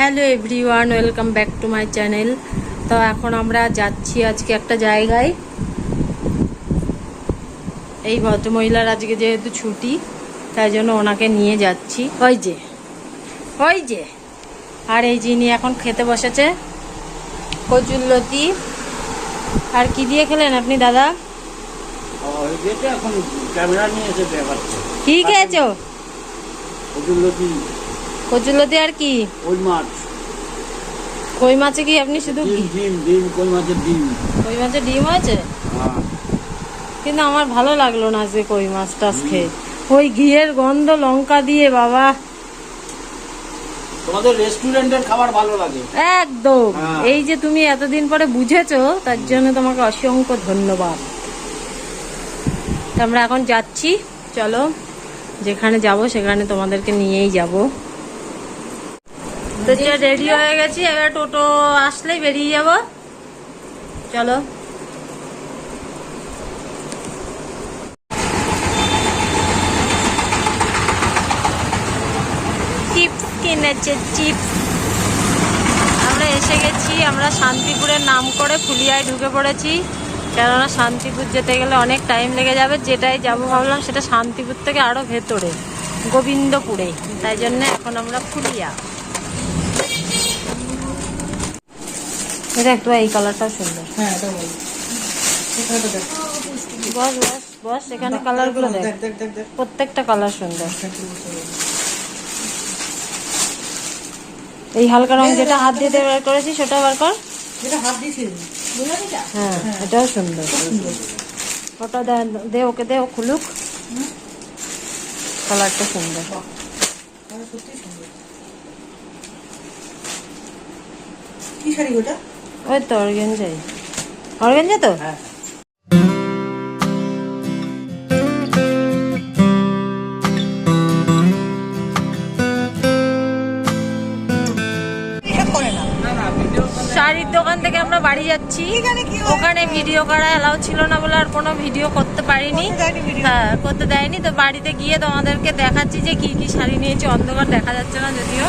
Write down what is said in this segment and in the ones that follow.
Hello everyone welcome back to my channel. তো এখন আমরা যাচ্ছি আজকে একটা জায়গায়। এই ভদ্রমহিলার আজকে যেহেতু ছুটি তাই জন্য ওনাকে নিয়ে যাচ্ছি। ওই যে ওই যে। আর এই যিনি এখন খেতে বসেছে কচুল্লতি আর কি দিয়ে খেলেন আপনি দাদা? কি খেয়েছো? ওগুলো কি আর কি? ওই মাছ? কই মাছে কি? আপনি শুধু ডিম ডিম কই মাছের ডিম? কই মাছের ডিম আছে হ্যাঁ। কিন্তু আমার ভালো লাগল না যে কই মাছ টাছ খেয়ে। ওই ঘিয়ের গন্ধ লঙ্কা দিয়ে বাবা। তোমাদের রেস্টুরেন্টের খাবার ভালো লাগে? একদম। হ্যাঁ। এই যে তুমি এতদিন পরে বুঝেছ তার জন্য তোমাকে অসংখ্য ধন্যবাদ। আমরা এখন যাচ্ছি। চলো যেখানে যাব সেখানে তোমাদেরকে নিয়েই যাব। তো রেডি হয়ে গেছি, এবার টোটো আসলেই বেরিয়ে যাব। চলো। চিপস কিনেছে চিপস আমরা এসে গেছি, আমরা শান্তিপুরের নাম করে ফুলিয়ায় ঢুকে পড়েছি। কেননা শান্তিপুর যেতে গেলে অনেক টাইম লেগে যাবে, যেটাই যাব ভাবলাম সেটা শান্তিপুর থেকে আরও ভেতরে, গোবিন্দপুরে। তাই জন্য এখন আমরা ফুলিয়া। এটা একটু এই কালারটাও সুন্দর। হ্যাঁ এটা বল। বস বস বস এখানে কালারগুলো দেখ প্রত্যেকটা কালার সুন্দর। এই হালকা রং যেটা হাত দিয়ে বের করেছি সেটা বার কর। যেটা হাত দিয়েছি। হ্যাঁ এটাও সুন্দর। ওটা দে দে ওকে দে ও খুলুক। কালারটা সুন্দর। কি শাড়ি ওটা? ওই তো অর্গেঞ্জাই। অর্গেঞ্জা তো? হ্যাঁ। শাড়ির দোকান থেকে আমরা বাড়ি যাচ্ছি। ওখানে ভিডিও করা এলাও ছিল না বলে আর কোনো ভিডিও করতে পারিনি। হ্যাঁ করতে দেয়নি। তো বাড়িতে গিয়ে তোমাদেরকে দেখাচ্ছি যে কি কি শাড়ি নিয়েছি। অন্ধকার দেখা যাচ্ছে না যদিও।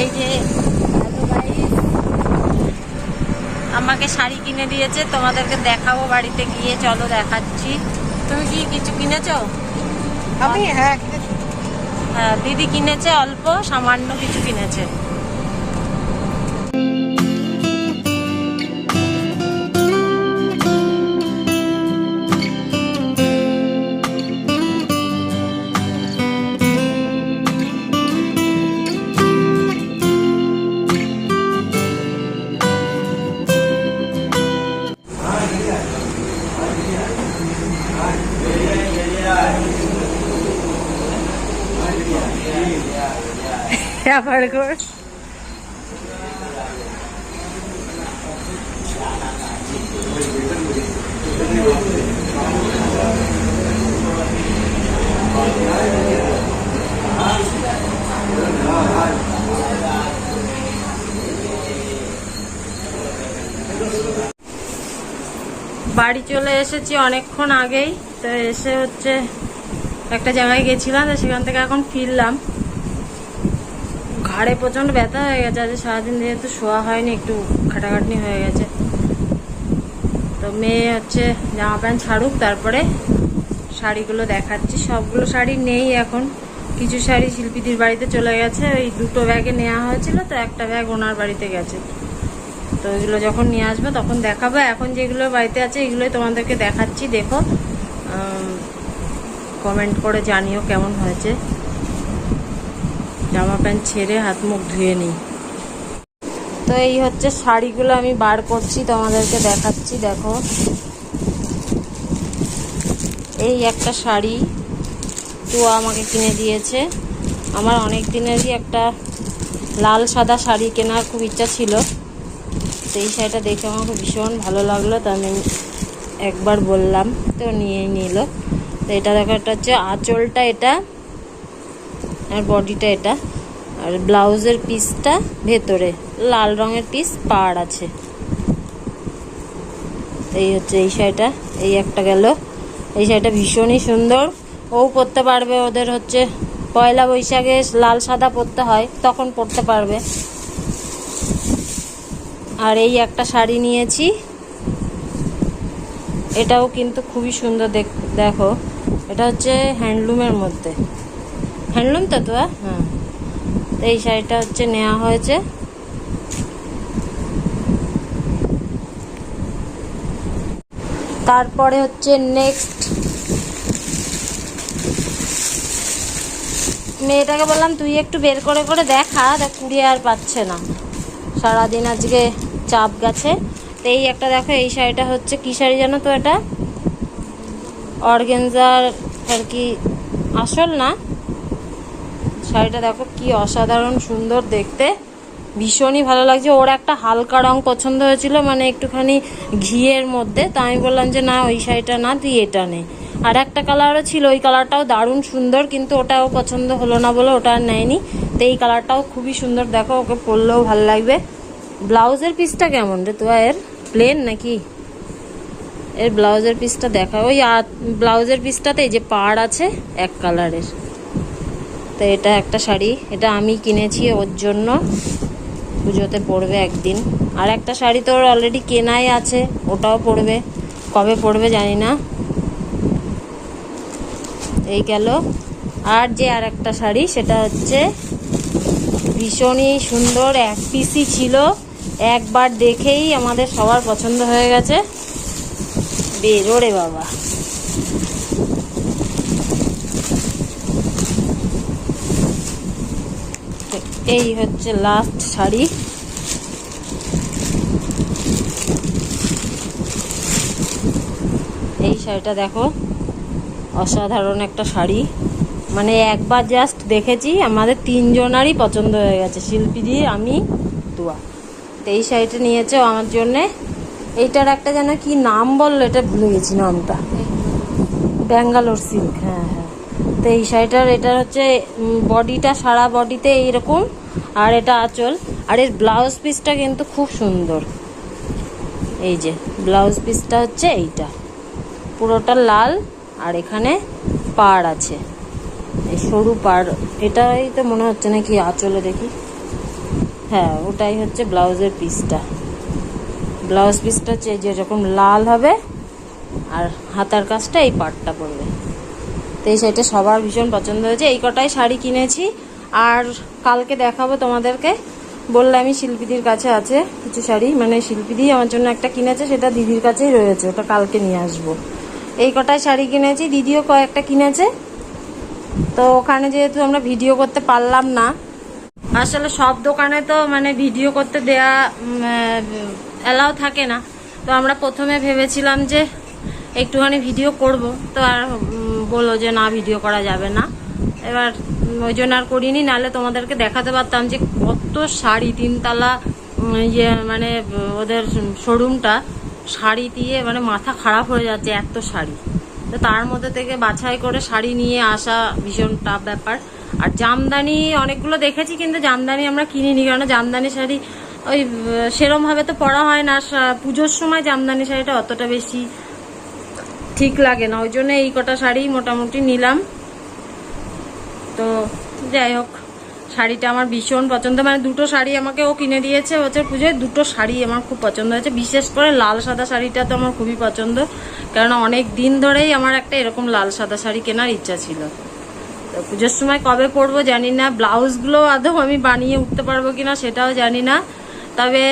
এই যে আমাকে শাড়ি কিনে দিয়েছে তোমাদেরকে দেখাবো বাড়িতে গিয়ে চলো দেখাচ্ছি। তুমি কি কিছু কিনেছো? আমি হ্যাঁ হ্যাঁ দিদি কিনেছে অল্প সামান্য কিছু কিনেছে। আবার কর বাড়ি চলে এসেছি অনেকক্ষণ আগেই, তো এসে হচ্ছে একটা জায়গায় গেছিলাম, তো সেখান থেকে এখন ফিরলাম। ঘাড়ে প্রচণ্ড ব্যথা হয়ে গেছে, আজ সারাদিন যেহেতু শোয়া হয়নি, একটু খাটাখাটনি হয়ে গেছে। তো মেয়ে হচ্ছে জামা প্যান্ট ছাড়ুক, তারপরে শাড়িগুলো দেখাচ্ছি। সবগুলো শাড়ি নেই এখন। কিছু শাড়ি শিল্পীদের বাড়িতে চলে গেছে, ওই দুটো ব্যাগে নেওয়া হয়েছিল, তো একটা ব্যাগ ওনার বাড়িতে গেছে। তো ওইগুলো যখন নিয়ে আসবে তখন দেখাবো। এখন যেগুলো বাড়িতে আছে, এগুলোই তোমাদেরকে দেখাচ্ছি, দেখো। কমেন্ট করে জানিও কেমন হয়েছে। জামা প্যান্ট ছেড়ে হাত মুখ ধুয়ে নিই। তো এই হচ্ছে শাড়িগুলো আমি বার করছি, তোমাদেরকে দেখাচ্ছি, দেখো। এই একটা শাড়ি তো আমাকে কিনে দিয়েছে। আমার অনেক দিনেরই একটা লাল সাদা শাড়ি কেনার খুব ইচ্ছা ছিল। তো এই শাড়িটা দেখে আমার খুব ভীষণ ভালো লাগল, তো আমি একবার বললাম, তো নিয়ে নিল। তো এটা দেখো, এটা হচ্ছে আঁচলটা, এটা আর বডিটা এটা। আর ব্লাউজের পিসটা ভেতরে, লাল রঙের পিস পাড় আছে। এই হচ্ছে এই শাড়িটা, এই একটা গেল। এই শাড়িটা ভীষণই সুন্দর। ও পরতে পারবে ওদের হচ্ছে পয়লা বৈশাখে লাল সাদা পরতে হয়, তখন পরতে পারবে। আর এই একটা শাড়ি নিয়েছি। এটাও কিন্তু খুবই সুন্দর দেখ- দেখো। এটা হচ্ছে হ্যান্ডলুমের মধ্যে। হ্যান্ডলুম তো তো হ্যাঁ তো এই শাড়িটা হচ্ছে নেওয়া হয়েছে। তারপরে হচ্ছে নেক্সট মেয়েটাকে বললাম তুই একটু বের করে করে দেখা দেখ কুড়িয়ে আর পাচ্ছে না। সারাদিন আজকে চাপ গেছে। তো এই একটা দেখো এই শাড়িটা হচ্ছে কী শাড়ি জানো তো এটা? অর্গেনজার আর কি আসল না? শাড়িটা দেখো, কি অসাধারণ সুন্দর দেখতে। ভীষণই ভালো লাগছে। ওর একটা হালকা রং পছন্দ হয়েছিল মানে একটুখানি ঘিয়ের মধ্যে। তো আমি বললাম যে, না, ওই শাড়িটা না, তুই এটা নে। আর একটা কালারও ছিল, ওই কালারটাও দারুণ সুন্দর, কিন্তু ওটাও পছন্দ হলো না বলে ওটা আর নেয়নি। তো এই কালারটাও খুবই সুন্দর। দেখো, ওকে পরলেও ভালো লাগবে। ব্লাউজের পিসটা কেমন রে তো এর প্লেন নাকি? এর ব্লাউজের পিসটা দেখা ওই ব্লাউজের পিসটাতে যে পাড় আছে, এক কালারের। তো এটা একটা শাড়ি। এটা আমি কিনেছি ওর জন্য। পুজোতে পরবে একদিন। আর একটা শাড়ি তো অলরেডি কেনাই আছে। ওটাও পরবে কবে পরবে জানি না। এই গেল। আর যে আর একটা শাড়ি, সেটা হচ্ছে ভীষণই সুন্দর। এক পিসি ছিল। একবার দেখেই আমাদের সবার পছন্দ হয়ে গেছে। বেরোরে বাবা। এই হচ্ছে লাস্ট শাড়ি। এই শাড়িটা দেখো, অসাধারণ একটা শাড়ি। মানে একবার জাস্ট দেখেছি, আমাদের তিনজনারই পছন্দ হয়ে গেছে শিল্পীদি আমি তুয়া তো এই শাড়িটা নিয়েছে আমার জন্যে। এইটার একটা যেন কি নাম বলল, এটা ভুলে গেছি নামটা। ব্যাঙ্গালোর সিল্ক হ্যাঁ হ্যাঁ। তো এই শাড়িটার এটা হচ্ছে বডিটা সারা বডিতে এইরকম। আর এটা আঁচল। আর এর ব্লাউজ পিসটা কিন্তু খুব সুন্দর। এই যে ব্লাউজ পিসটা হচ্ছে এইটা। পুরোটা লাল, আর এখানে পাড় আছে। এই সরু পাড়, এটাই তো মনে হচ্ছে নাকি আঁচলে দেখি। হ্যাঁ ওটাই হচ্ছে ব্লাউজের পিসটা ব্লাউজ পিসটা হচ্ছে যে যেরকম লাল হবে, আর হাতার কাজটা এই পাটটা পড়বে তো এই শাড়িটা সবার ভীষণ পছন্দ হয়েছে। এই কটাই শাড়ি কিনেছি। আর কালকে দেখাবো তোমাদেরকে। বললে আমি শিল্পীদির কাছে আছে কিছু শাড়ি। মানে শিল্পীদি আমার জন্য একটা কিনেছে, সেটা দিদির কাছেই রয়েছে। ওটা কালকে নিয়ে আসব। এই কটায় শাড়ি কিনেছি, দিদিও কয়েকটা কিনেছে। তো ওখানে যেহেতু আমরা ভিডিও করতে পারলাম না, আসলে সব দোকানে তো মানে ভিডিও করতে দেয়া অ্যালাউ থাকে না। তো আমরা প্রথমে ভেবেছিলাম যে একটুখানি ভিডিও করব। তো আর বলল যে না, ভিডিও করা যাবে না। এবার ওই জন্য আর করিনি, নাহলে তোমাদেরকে দেখাতে পারতাম যে কত শাড়ি, তিনতলা ইয়ে মানে ওদের শোরুমটা শাড়ি দিয়ে মানে মাথা খারাপ হয়ে যাচ্ছে এত শাড়ি। তো তার মধ্যে থেকে বাছাই করে শাড়ি নিয়ে আসা ভীষণ টাফ ব্যাপার। আর জামদানি, অনেকগুলো দেখেছি, কিন্তু জামদানি আমরা কিনিনি কারণ জামদানি শাড়ি ওই সেরমভাবে তো পরা হয় না। পুজোর সময় জামদানি শাড়িটা অতটা বেশি ঠিক লাগে না, ওই জন্য এই কটা শাড়ি মোটামুটি নিলাম। তো যাই হোক, শাড়িটা আমার ভীষণ পছন্দ। মানে দুটো শাড়ি আমাকে ও কিনে দিয়েছে হচ্ছে পুজোয়। দুটো শাড়ি আমার খুব পছন্দ হয়েছে। বিশেষ করে লাল সাদা শাড়িটা তো আমার খুবই পছন্দ। কারণ অনেক দিন ধরেই আমার একটা এরকম লাল সাদা শাড়ি কেনার ইচ্ছা ছিল। তো পুজোর সময় কবে পরবো জানি না। ব্লাউজগুলো আদৌ আমি বানিয়ে উঠতে পারব কিনা সেটাও জানি না। তবে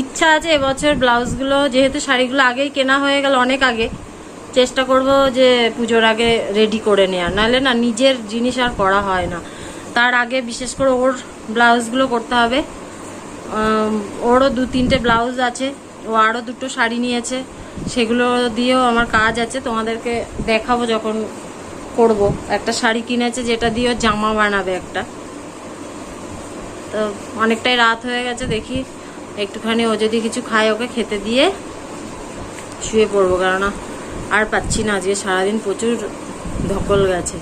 ইচ্ছা আছে এবছর ব্লাউজগুলো, যেহেতু শাড়িগুলো আগেই কেনা হয়ে গেল অনেক আগে চেষ্টা করব যে পুজোর আগে রেডি করে নেওয়ার নাহলে না, নিজের জিনিস আর করা হয় না। তার আগে বিশেষ করে ওর ব্লাউজগুলো করতে হবে। ওরও দু তিনটে ব্লাউজ আছে। ও আরও দুটো শাড়ি নিয়েছে। সেগুলো দিয়েও আমার কাজ আছে। তোমাদেরকে দেখাবো যখন করব। একটা শাড়ি কিনেছে, যেটা দিয়েও জামা বানাবে একটা। তো অনেকটাই রাত হয়ে গেছে, দেখি একটুখানি ও যদি কিছু খায়, ওকে খেতে দিয়ে শুয়ে পড়ব। কেননা আর পাচ্ছি না আজকে সারাদিন প্রচুর ধকল গেছে।